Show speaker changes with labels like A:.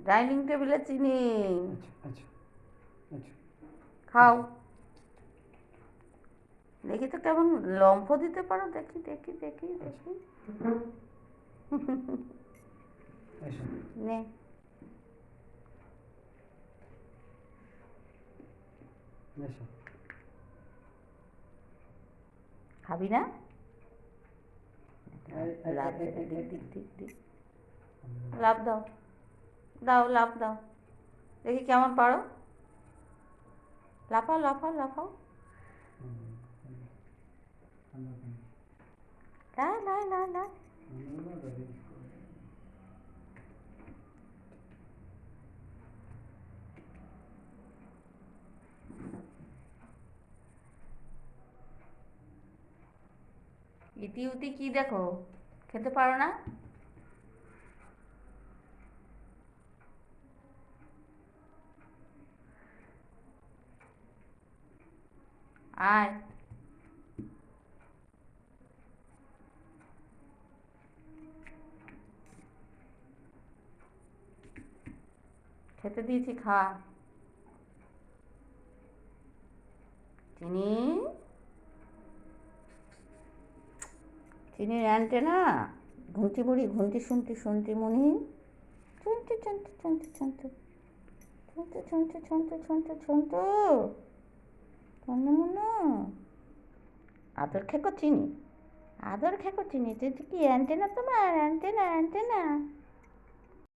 A: Dining টেবিলে চিনি। খাও। দেখি তো কেমন লম্ফ দিতে পারো। দেখি দেখি দেখি দেখি। নে। খাবি না? লাভ দাও। দাও, লাফ দাও। দেখি কেমন পারো। লাফাও লাফাও লাফাও। ইতি উতি কি দেখো? খেতে পারো না? আয়। খেতে দিয়েছি, খা। চিনি? চিনির অ্যান্টেনা? ঘুমটি বুড়ি ঘুমটি শুনতে শুনতে মনি শুনতে শুনতে শুনতে শুনতে শুনতে শুনতে শুনতে মনে মনে আদর খেকো চিনি। আদর খেকো চিনি তুই কি অ্যান্টেনা তোমার অ্যান্টেনা অ্যান্টেনা